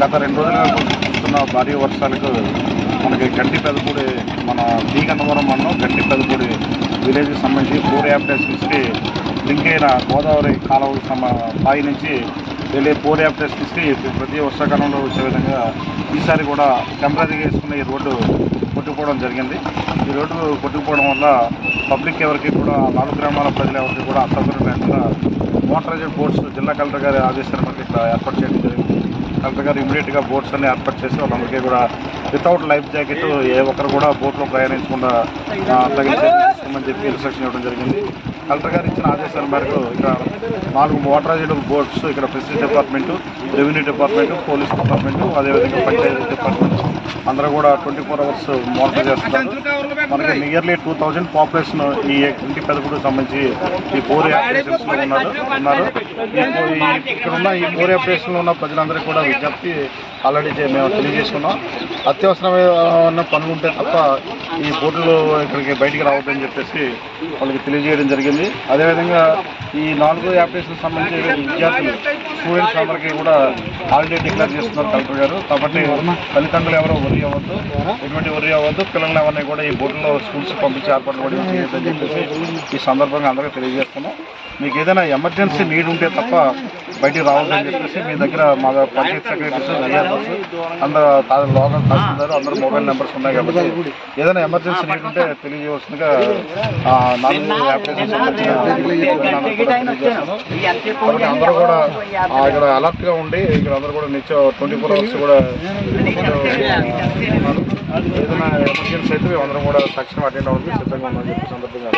గత రెండు రోజులుగా కురుస్తున్న భారీ వర్షాలకు మనకి గంటి పెదపూడి మన బీ గన్నవరం మండలం గంటి పెదపూడి విలేజ్కి సంబంధించి ఫోర్ నుంచి లింక్ అయిన గోదావరి కాలువ సమ స్థాయి నుంచి వెళ్ళే ఫోర్ నుంచి ప్రతి వర్షాకాలంలో వచ్చే విధంగా ఈసారి కూడా టెంపరీగా వేసుకున్న ఈ రోడ్డు కొట్టుకుపోవడం జరిగింది. ఈ రోడ్డు కొట్టుకుపోవడం వల్ల పబ్లిక్ ఎవరికి కూడా నాలుగు గ్రామాల ప్రజలు ఎవరికి కూడా అసౌకర్యం లేకుండా మోటరైజ్డ్ బోర్డ్స్ జిల్లా కలెక్టర్ గారి ఆదేశాల మేరకు ఇక్కడ ఏర్పాటు చేయడం జరిగింది. కలెక్టర్ గారు ఇమీడియట్గా బోర్డ్స్ అన్ని ఏర్పాటు చేసి వాళ్ళందరికీ కూడా వితౌట్ లైఫ్ జాకెట్ ఏ ఒక్కరు కూడా బోట్లో ప్రయాణించకుండా ఆ, తగిన చర్యలు చెప్పి ఇన్స్ట్రక్షన్ ఇవ్వడం జరిగింది. కలెక్టర్ గారు ఇచ్చిన ఆదేశాల మేరకు ఇక్కడ నాలుగు మోటరైజ్డ్ బోట్స్ ఇక్కడ fisheries department revenue department police department అదేవిధంగా పంచాయతీ డిపార్ట్మెంట్ అందరూ కూడా ట్వంటీ ఫోర్ అవర్స్ మానిటర్ చేస్తున్నారు. మనకి నియర్లీ టూ థౌజండ్ పాపులేషన్ ఈ ఇంటి పెదకుడు సంబంధించి ఈ ఫోర్ ఆపరేషన్స్లో ఉన్నారు ఉన్నారు. ఈ ఇక్కడ ఉన్న ఈ ఫోర్ ఆపరేషన్లో ఉన్న ప్రజలందరికీ కూడా విజ్ఞప్తి ఆల్రెడీ చే- మేము తెలియజేసుకున్నాం. అత్యవసరమైన పనులు ఉంటే తప్ప ఈ బోట్లు ఇక్కడికి బయటికి రావద్దని చెప్పేసి వాళ్ళకి తెలియజేయడం జరిగింది. అదేవిధంగా ఈ నాలుగు యాప్లికేషన్ సంబంధించి విద్యార్థులు స్టూడెంట్స్ అందరికీ కూడా హాలిడే డిక్లేర్ చేస్తున్నారు కలెక్టర్ గారు. కాబట్టి తల్లిదండ్రులు ఎవరో వరి అవ్వద్దు ఎటువంటి వరి అవ్వద్దు పిల్లల్ని ఎవరిని కూడా ఈ బోట్లో స్కూల్స్ పంపించే ఏర్పాటు కూడా చేయొద్దని చెప్పేసి ఈ సందర్భంగా అందరికీ తెలియజేస్తున్నాం. మీకు ఏదైనా ఎమర్జెన్సీ నీడ్ ఉంటే తప్ప బయటికి రావద్దని చెప్పేసి మీ దగ్గర మా పంచాయత్ సెక్రటరీస్ విఆర్ఓస్ అందరూ తా- లోకల్ తహసీల్దార్ అందరూ మొబైల్ నెంబర్స్ ఉన్నాయి కాబట్టి ఏదైనా ఎమర్జెన్సీ నీడ్ ఉంటే తెలియజేయవలసిందిగా నాలుగు. కాబట్టి అందరూ కూడా ఇక్కడ అలర్ట్గా ఉండి ఇక్కడ అందరూ కూడా నిత్యం ట్వంటీ ఫోర్ అవర్స్ కూడా. ఏదైనా ఎమర్జెన్సీ అయితే మేము అందరం కూడా తక్షణం అటెండ్ అవ్వడానికి సిద్ధంగా ఉన్నామని చెప్పి సందర్భంగా